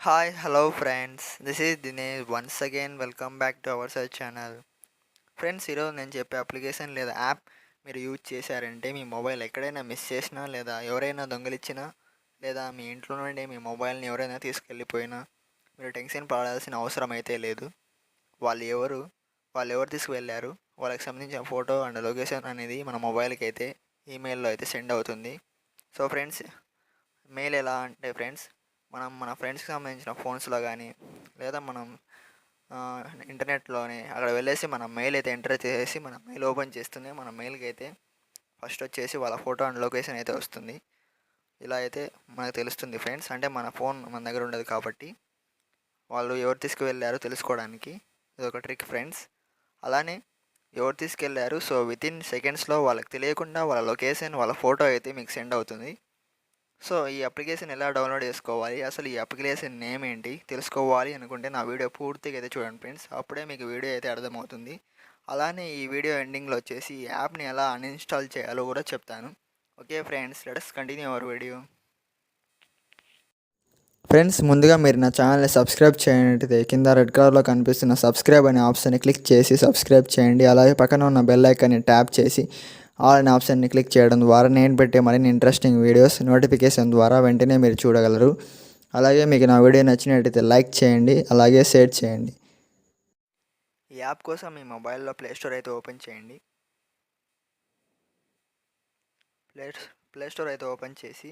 Hi hello friends this is Dinesh once again welcome back to our sir channel friends ఈరోజు నేను చెప్పే application లేదా app మీరు use చేశారంటే మీ మొబైల్ ఎక్కడైనా మిస్ చేసినా లేదా ఎవరైనా దొంగలిచ్చినా లేదా మీ ఇంట్లో నుండి మీ మొబైల్ని ఎవరైనా తీసుకెళ్ళిపోయినా మీరు టెన్షన్ పడాల్సిన అవసరం అయితే లేదు. వాళ్ళు ఎవరు? వాళ్ళు ఎవరు తీసుకువెళ్ళారు? వాళ్ళకి సంబంధించిన ఫోటో అండ్ లొకేషన్ అనేది మన మొబైల్కి అయితే ఈమెయిల్లో అయితే సెండ్ అవుతుంది. సో ఫ్రెండ్స్ మెయిల్ ఎలా అంటే ఫ్రెండ్స్ మనం మన ఫ్రెండ్స్కి సంబంధించిన ఫోన్స్లో కానీ లేదా మనం ఇంటర్నెట్లోనే అక్కడ వెళ్ళేసి మన మెయిల్ అయితే ఎంటర్ చేసేసి మన మెయిల్ ఓపెన్ చేస్తూనే మన మెయిల్కి అయితే ఫస్ట్ వచ్చేసి వాళ్ళ ఫోటో అండ్ లొకేషన్ అయితే వస్తుంది. ఇలా అయితే మనకు తెలుస్తుంది ఫ్రెండ్స్. అంటే మన ఫోన్ మన దగ్గర ఉండదు కాబట్టి వాళ్ళు ఎవరు తీసుకువెళ్ళారో తెలుసుకోవడానికి ఇది ఒక ట్రిక్ ఫ్రెండ్స్. అలానే ఎవరు తీసుకెళ్ళారు సో విత్ ఇన్ సెకండ్స్లో వాళ్ళకి తెలియకుండా వాళ్ళ లొకేషన్ వాళ్ళ ఫోటో అయితే మీకు సెండ్ అవుతుంది. సో ఈ అప్లికేషన్ ఎలా డౌన్లోడ్ చేసుకోవాలి? అసలు ఈ అప్లికేషన్ నేమ్ ఏంటి? తెలుసుకోవాలి అనుకుంటే నా వీడియో పూర్తిగా అయితే చూడండి ఫ్రెండ్స్ అప్పుడే మీకు వీడియో అయితే అర్థమవుతుంది. అలానే ఈ వీడియో ఎండింగ్లో వచ్చేసి ఈ యాప్ని ఎలా అన్ఇన్స్టాల్ చేయాలో కూడా చెప్తాను. Okay friends let us continue our video friends ముందుగా మీరు నా ఛానల్ని సబ్స్క్రైబ్ చేయనట్టయితే కింద రెడ్ కలర్లో కనిపిస్తున్న సబ్స్క్రైబ్ అనే ఆప్షన్ని క్లిక్ చేసి సబ్స్క్రైబ్ చేయండి. అలాగే పక్కన ఉన్న బెల్ ఐకాన్ని ట్యాప్ చేసి ఆల్ అనే ఆప్షన్ని క్లిక్ చేయడం ద్వారా నేను పెట్టే మరిన్ని ఇంట్రెస్టింగ్ వీడియోస్ నోటిఫికేషన్ ద్వారా వెంటనే మీరు చూడగలరు. అలాగే మీకు నా వీడియో నచ్చినట్టయితే లైక్ చేయండి. అలాగే షేర్ చేయండి. ఈ యాప్ కోసం మీ మొబైల్లో ప్లే స్టోర్ అయితే ఓపెన్ చేయండి. ప్లే ప్లే స్టోర్ అయితే ఓపెన్ చేసి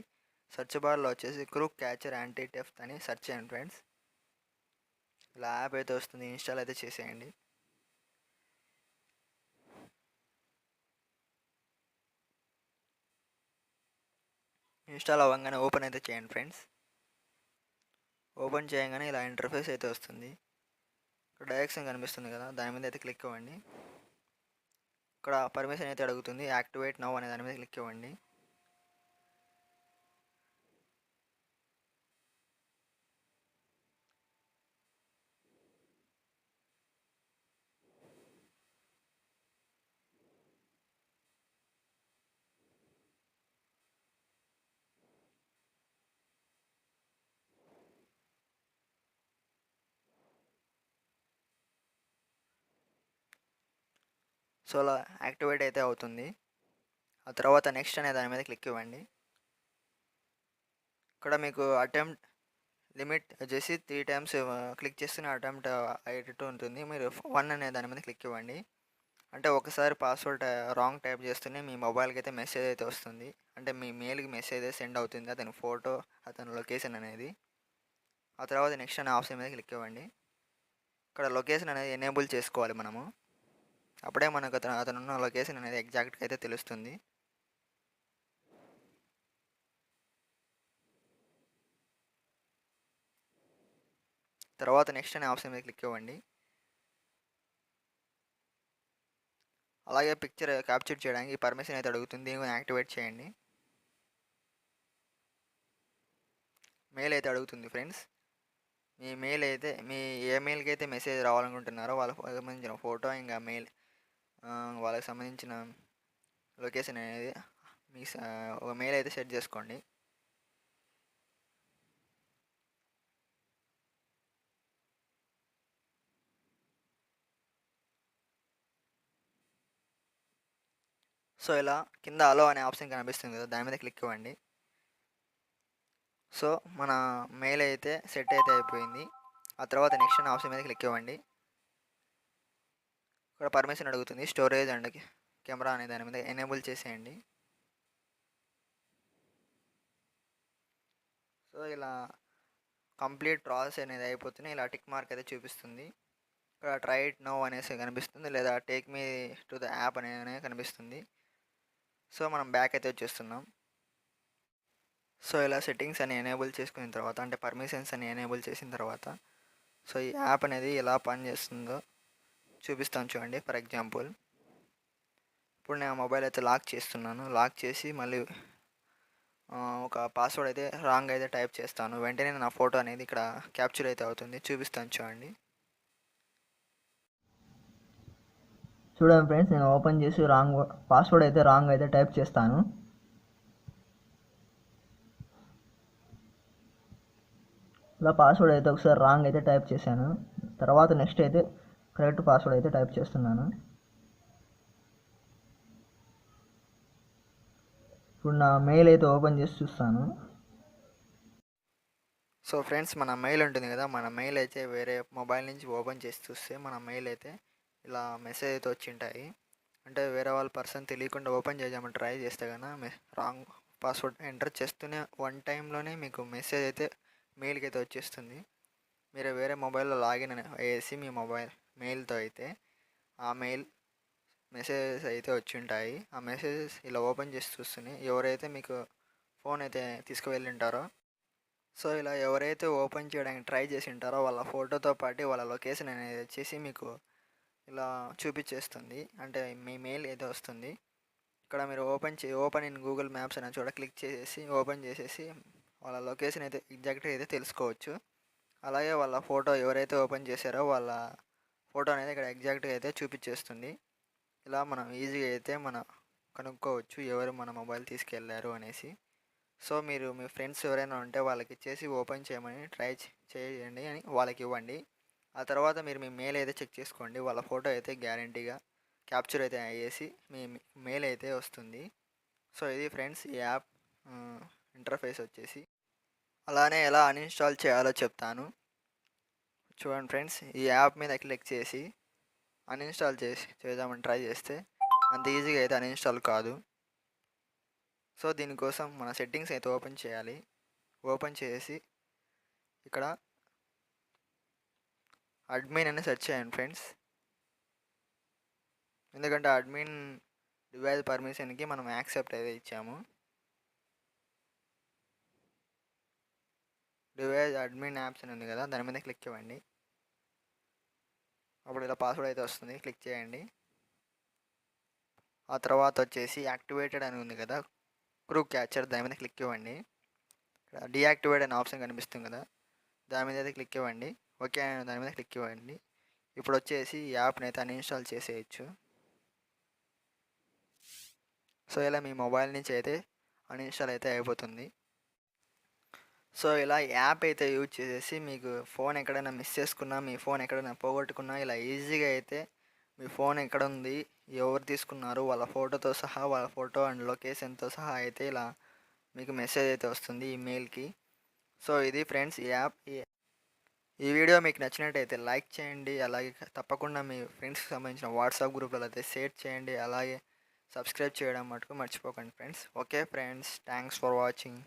సెర్చ్ బార్లో వచ్చేసి క్రూక్ క్యాచర్ యాంటీ టెఫ్ట్ అని సెర్చ్ చేయండి ఫ్రెండ్స్. ఇలా యాప్ అయితే వస్తుంది ఇన్స్టాల్ అయితే చేసేయండి. ఇన్స్టాల్ అవ్వగానే ఓపెన్ అయితే చేయండి ఫ్రెండ్స్. ఓపెన్ చేయగానే ఇలా ఇంటర్ఫేస్ అయితే వస్తుంది. ఇక్కడ డైరెక్షన్ కనిపిస్తుంది కదా దాని మీద అయితే క్లిక్ ఇవ్వండి ఇక్కడ పర్మిషన్ అయితే అడుగుతుంది యాక్టివేట్ నవ్ అనే దాని మీద క్లిక్ ఇవ్వండి సో అలా యాక్టివేట్ అయితే అవుతుంది. ఆ తర్వాత నెక్స్ట్ అనే దాని మీద క్లిక్ ఇవ్వండి. ఇక్కడ మీకు అటెంప్ట్ లిమిట్ చేసి త్రీ టైమ్స్ క్లిక్ చేస్తూనే అటెంప్ట్ అయ్యేటట్టు ఉంటుంది. మీరు వన్ అనే దాని మీద క్లిక్ ఇవ్వండి. అంటే ఒకసారి పాస్వర్డ్ రాంగ్ టైప్ చేస్తూనే మీ మొబైల్కి అయితే మెసేజ్ అయితే వస్తుంది. అంటే మీ మెయిల్కి మెసేజ్ అయితే సెండ్ అవుతుంది. అతని ఫోటో అతని లొకేషన్ అనేది. ఆ తర్వాత నెక్స్ట్ అనే ఆప్షన్ మీద క్లిక్ ఇవ్వండి. ఇక్కడ లొకేషన్ అనేది ఎనేబుల్ చేసుకోవాలి మనము. అప్పుడే మనకు అతను అతనున్న లొకేషన్ అనేది ఎగ్జాక్ట్గా అయితే తెలుస్తుంది. తర్వాత నెక్స్ట్ అనే ఆప్షన్ మీద క్లిక్ ఇవ్వండి. అలాగే పిక్చర్ క్యాప్చర్ చేయడానికి పర్మిషన్ అయితే అడుగుతుంది. దీన్ని యాక్టివేట్ చేయండి. మెయిల్ అయితే అడుగుతుంది ఫ్రెండ్స్ మీ మెయిల్ అయితే మీ ఏ మెయిల్కి అయితే మెసేజ్ రావాలనుకుంటున్నారో వాళ్ళకి సంబంధించిన ఫోటో ఇంకా మెయిల్ వాళ్ళకి సంబంధించిన లొకేషన్ అనేది మీ ఒక మెయిల్ అయితే సెట్ చేసుకోండి. సో ఇలా కింద అలో అనే ఆప్షన్ కనిపిస్తుంది కదా దాని మీద క్లిక్ ఇవ్వండి. సో మన మెయిల్ అయితే సెట్ అయితే అయిపోయింది. ఆ తర్వాత నెక్స్ట్ ఆప్షన్ మీద క్లిక్ ఇవ్వండి. ఇక్కడ పర్మిషన్ అడుగుతుంది స్టోరేజ్ అండ్ కెమెరా అనే దాని మీద ఎనేబుల్ చేసేయండి. సో ఇలా కంప్లీట్ ప్రాసెస్ అనేది అయిపోతుంది. ఇలా టిక్ మార్క్ అయితే చూపిస్తుంది. ఇక్కడ ట్రై ఇట్ నో అనేసి కనిపిస్తుంది. లేదా take me to the app అనే కనిపిస్తుంది. సో మనం బ్యాక్ అయితే వచ్చేస్తున్నాం. సో ఇలా సెట్టింగ్స్ అని ఎనేబుల్ చేసుకున్న తర్వాత అంటే పర్మిషన్స్ అని ఎనేబుల్ చేసిన తర్వాత సో ఈ యాప్ అనేది ఎలా పనిచేస్తుందో చూపిస్తాను చూడండి ఫర్ ఎగ్జాంపుల్. ఇప్పుడు నేను మొబైల్ అయితే లాక్ చేస్తున్నాను. లాక్ చేసి మళ్ళీ ఒక పాస్వర్డ్ అయితే రాంగ్ అయితే టైప్ చేస్తాను. వెంటనే నా ఫోటో అనేది ఇక్కడ క్యాప్చర్ అయితే అవుతుంది. చూపిస్తాను చూడండి. చూడండి ఫ్రెండ్స్ నేను ఓపెన్ చేసి రాంగ్ పాస్వర్డ్ అయితే రాంగ్ అయితే టైప్ చేస్తాను. ఇలా పాస్వర్డ్ అయితే ఒకసారి రాంగ్ అయితే టైప్ చేశాను. తర్వాత నెక్స్ట్ అయితే కరెక్ట్ పాస్వర్డ్ అయితే టైప్ చేస్తున్నాను. ఇప్పుడు నా మెయిల్ అయితే ఓపెన్ చేసి చూస్తాను. సో ఫ్రెండ్స్ మన మెయిల్ ఉంటుంది కదా మన మెయిల్ అయితే వేరే మొబైల్ నుంచి ఓపెన్ చేసి చూస్తే మన మెయిల్ అయితే ఇలా మెసేజ్ అయితే వచ్చి ఉంటాయి అంటే వేరే వాళ్ళ పర్సన్ తెలియకుండా ఓపెన్ చేద్దామని ట్రై చేస్తే కన్నా రాంగ్ పాస్వర్డ్ ఎంటర్ చేస్తూనే వన్ టైంలోనే మీకు మెసేజ్ అయితే మెయిల్కి అయితే వచ్చేస్తుంది. మీరు వేరే మొబైల్లో లాగిన్ అని వేసి మీ మొబైల్ మెయిల్తో అయితే ఆ మెయిల్ మెసేజెస్ అయితే వచ్చి ఉంటాయి ఆ మెసేజెస్ ఇలా ఓపెన్ చేసి చూస్తున్నాయి ఎవరైతే మీకు ఫోన్ అయితే తీసుకువెళ్ళి ఉంటారో సో ఇలా ఎవరైతే ఓపెన్ చేయడానికి ట్రై చేసి ఉంటారో వాళ్ళ ఫోటోతో పాటు వాళ్ళ లొకేషన్ అనేది వచ్చేసి మీకు ఇలా చూపించేస్తుంది అంటే మీ మెయిల్ అయితే వస్తుంది. ఇక్కడ మీరు ఓపెన్ చే ఓపెన్ ఇన్ గూగుల్ మ్యాప్స్ అనే చోట క్లిక్ చేసేసి ఓపెన్ చేసేసి వాళ్ళ లొకేషన్ అయితే ఎగ్జాక్ట్గా అయితే తెలుసుకోవచ్చు. అలాగే వాళ్ళ ఫోటో ఎవరైతే ఓపెన్ చేశారో వాళ్ళ ఫోటో అనేది ఇక్కడ ఎగ్జాక్ట్గా అయితే చూపించేస్తుంది. ఇలా మనం ఈజీగా అయితే మన కనుక్కోవచ్చు ఎవరు మన మొబైల్ తీసుకెళ్ళారు అనేసి. సో మీరు మీ ఫ్రెండ్స్ ఎవరైనా ఉంటే వాళ్ళకి చేసి ఓపెన్ చేయమని ట్రై చేయండి అని వాళ్ళకి ఇవ్వండి. ఆ తర్వాత మీరు మీ మెయిల్ అయితే చెక్ చేసుకోండి. వాళ్ళ ఫోటో అయితే గ్యారంటీగా క్యాప్చర్ అయితే అయ్యేసి మీ మెయిల్ అయితే వస్తుంది. సో ఇది ఫ్రెండ్స్ ఈ యాప్ ఇంటర్ఫేస్ వచ్చేసి. అలానే ఎలా అన్ఇన్స్టాల్ చేయాలో చెప్తాను. చూడండి ఫ్రెండ్స్ ఈ యాప్ మీద క్లిక్ చేసి అన్ఇన్స్టాల్ చేసి చేద్దామని ట్రై చేస్తే అంత ఈజీగా అయితే అన్ఇన్స్టాల్ కాదు. సో దీనికోసం మన సెట్టింగ్స్ అయితే ఓపెన్ చేయాలి. ఓపెన్ చేసి ఇక్కడ అడ్మిన్ అని సెర్చ్ చేయండి ఫ్రెండ్స్. ఎందుకంటే అడ్మిన్ డివైస్ పర్మిషన్కి మనం యాక్సెప్ట్ అయితే ఇచ్చాము. డివైజ్ అడ్మిన్ యాప్స్ అని ఉంది కదా దాని మీద క్లిక్ ఇవ్వండి అప్పుడు ఇలా పాస్వర్డ్ అయితే వస్తుంది క్లిక్ చేయండి. ఆ తర్వాత వచ్చేసి యాక్టివేటెడ్ అని ఉంది కదా క్రూ క్యాచర్ దాని మీద క్లిక్ ఇవ్వండి ఇక్కడ డియాక్టివేట్ అనే ఆప్షన్ కనిపిస్తుంది కదా దాని మీద అయితే క్లిక్ ఇవ్వండి ఓకే అని దాని మీద క్లిక్ ఇవ్వండి ఇప్పుడు వచ్చేసి ఈ యాప్ని అయితే అన్ఇన్స్టాల్ చేసేయచ్చు. సో ఇలా మీ మొబైల్ నుంచి అయితే అన్ఇన్స్టాల్ అయితే అయిపోతుంది. సో ఇలా యాప్ అయితే యూజ్ చేసేసి మీకు ఫోన్ ఎక్కడైనా మిస్ చేసుకున్నా మీ ఫోన్ ఎక్కడైనా పోగొట్టుకున్నా ఇలా ఈజీగా అయితే మీ ఫోన్ ఎక్కడ ఉంది ఎవరు తీసుకున్నారు వాళ్ళ ఫోటోతో సహా వాళ్ళ ఫోటో అండ్ లొకేషన్తో సహా అయితే ఇలా మీకు మెసేజ్ అయితే వస్తుంది ఈమెయిల్కి. సో ఇది ఫ్రెండ్స్ ఈ యాప్ ఈ వీడియో మీకు నచ్చినట్టయితే లైక్ చేయండి అలాగే తప్పకుండా మీ ఫ్రెండ్స్కి సంబంధించిన వాట్సాప్ గ్రూప్లలో అయితే షేర్ చేయండి అలాగే సబ్స్క్రైబ్ చేయడం మటుకు మర్చిపోకండి friends. Okay friends thanks for watching.